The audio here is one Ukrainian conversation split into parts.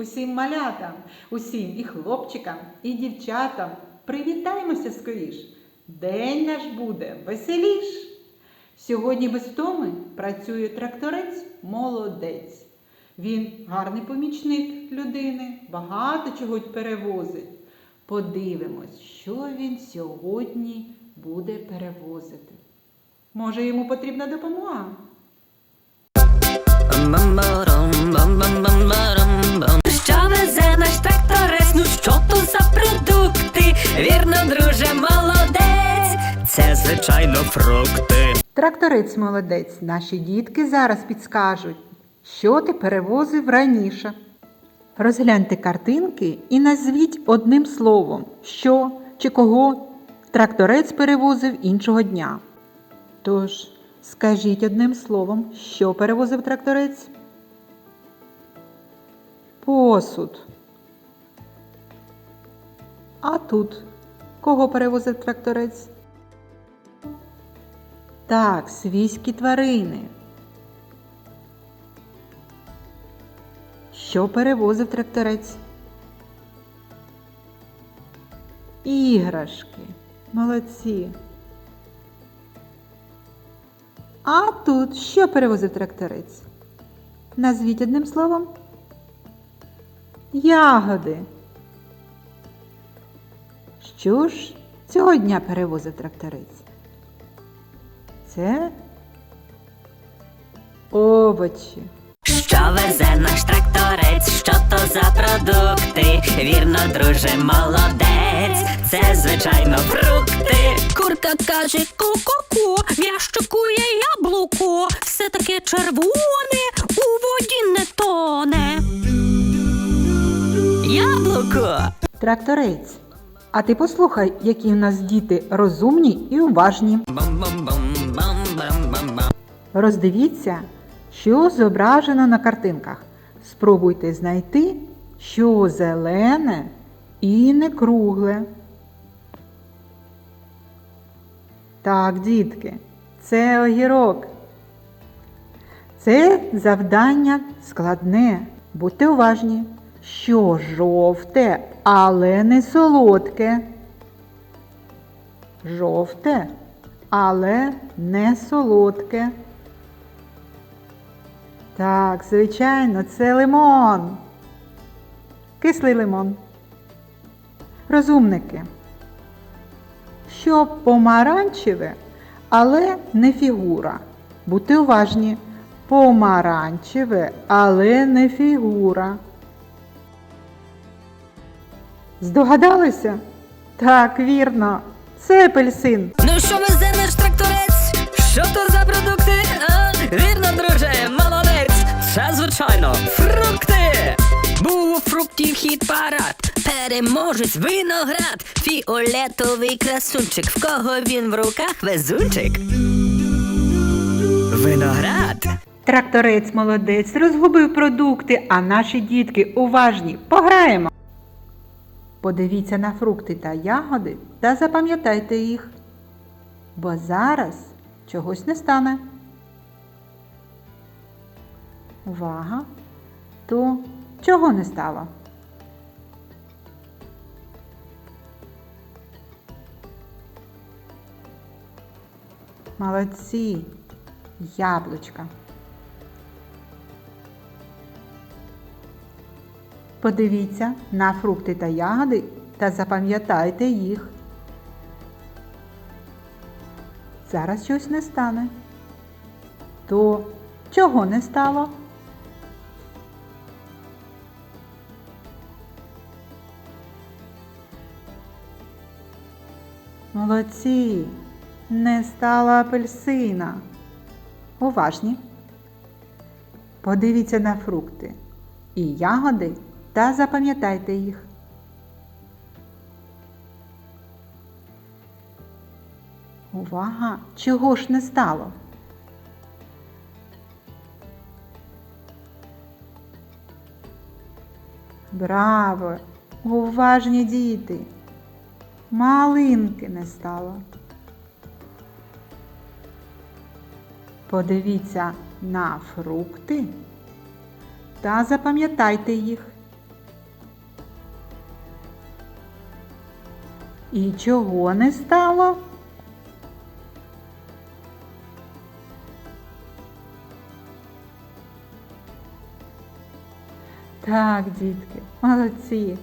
Усім малятам, усім і хлопчикам, і дівчатам. Привітаймося скоріш. День наш буде веселіш. Сьогодні без втоми працює тракторець молодець. Він гарний помічник людини, багато чого перевозить. Подивимось, що він сьогодні буде перевозити. Може, йому потрібна допомога? Друже, молодець. Це звичайно фрукти. Тракторець молодець, наші дітки зараз підскажуть, що ти перевозив раніше. Розгляньте картинки і назвіть одним словом, що чи кого тракторець перевозив іншого дня. Тож, скажіть одним словом, що перевозив тракторець? Посуд. А тут кого перевозив тракторець? Так, свійські тварини. Що перевозив тракторець? Іграшки. Молодці. А тут що перевозив тракторець? Назвіть одним словом. Ягоди. Що ж цього дня перевозив тракторець? Це овочі. Що везе наш тракторець? Що то за продукти? Вірно, друже, молодець. Це звичайно фрукти. Курка каже ку-ку-ку, в ящику є яблуко, все таке червоне, у воді не тоне. Яблуко. Тракторець. А ти послухай, які в нас діти розумні і уважні. Роздивіться, що зображено на картинках. Спробуйте знайти, що зелене і не кругле. Так, дітки, це огірок. Це завдання складне. Будьте уважні, що жовте, але не солодке. Жовте, але не солодке. Так, звичайно, це лимон. Кислий лимон. Розумники. Що помаранчеве, але не фігура. Будьте уважні. Помаранчеве, але не фігура. Здогадалися? Так, вірно. Це апельсин. Ну що везе наш тракторець? Що то за продукти? А, вірно, друже, молодець. Це звичайно фрукти. Був у фруктів хіт парад. Переможець виноград. Фіолетовий красунчик. В кого він в руках везунчик? Виноград. Тракторець молодець розгубив продукти, а наші дітки уважні. Пограємо. Подивіться на фрукти та ягоди та запам'ятайте їх. Бо зараз чогось не стане. Увага! То чого не стало? Молодці! Яблучка. Подивіться на фрукти та ягоди та запам'ятайте їх. Зараз щось не стане. То чого не стало? Молодці, не стало апельсина. Уважні. Подивіться на фрукти і ягоди та запам'ятайте їх. Увага! Чого ж не стало? Браво! Уважні діти! Малинки не стало. Подивіться на фрукти та запам'ятайте їх. І чого не стало? Так, дітки, молодці.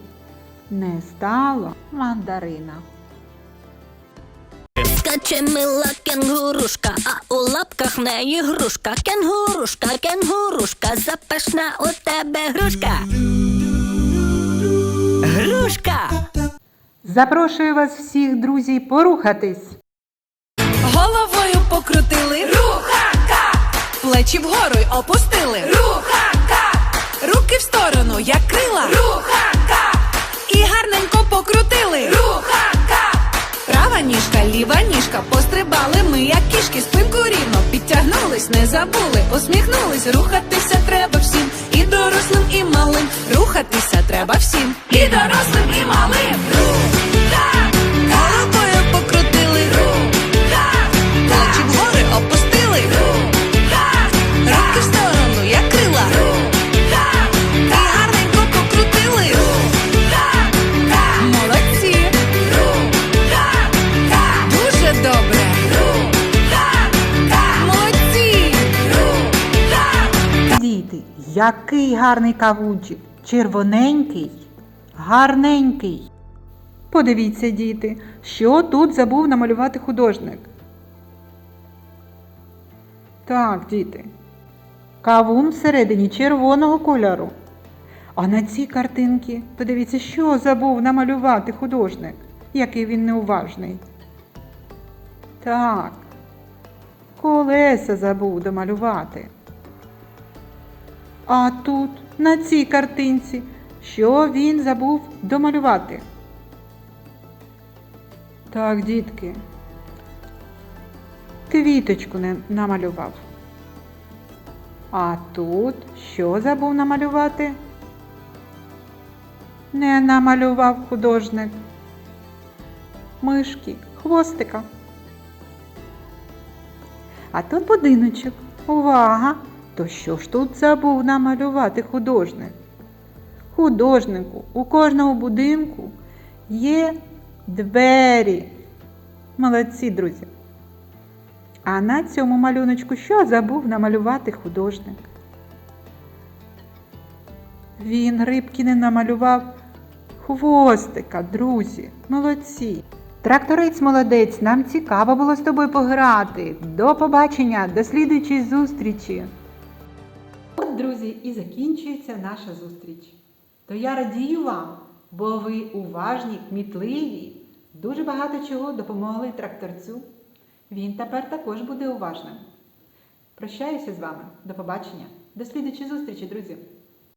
Не стало мандарина. Скаче мила кенгурушка, а у лапках в неї грушка. Кенгурушка, кенгурушка, запашна у тебе грушка. Грушка! Запрошую вас всіх, друзі, порухатись. Головою покрутили. Рухака! Плечі вгору й опустили. Рухака! Руки в сторону, як крила. Рухака! І гарненько покрутили. Рухака! Права ніжка, ліва ніжка, пострибали ми, як кішки, спинку рівно підтягнулись, не забули, посміхнулись. Рухатися треба всім, і дорослим, і малим. Рухатися треба всім, і дорослим, і малим. Який гарний кавунчик. Червоненький, гарненький. Подивіться, діти, що тут забув намалювати художник. Так, діти. Кавун всередині червоного кольору. А на цій картинці, подивіться, що забув намалювати художник, який він неуважний. Так, колеса забув домалювати. А тут, на цій картинці, що він забув домалювати? Так, дітки. Квіточку не намалював. А тут що забув намалювати? Не намалював художник. Мишки, хвостика. А тут будиночок. Увага! То що ж тут забув намалювати художник? Художнику у кожному будинку є двері. Молодці, друзі. А на цьому малюночку що забув намалювати художник? Він рибки не намалював хвостика, друзі. Молодці. Тракторець молодець, нам цікаво було з тобою пограти. До побачення, до слідуючої зустрічі. Друзі, і закінчується наша зустріч. То я радію вам, бо ви уважні, кмітливі, дуже багато чого допомогли тракторцю. Він тепер також буде уважним. Прощаюся з вами. До побачення. До слідуючої зустрічі, друзі!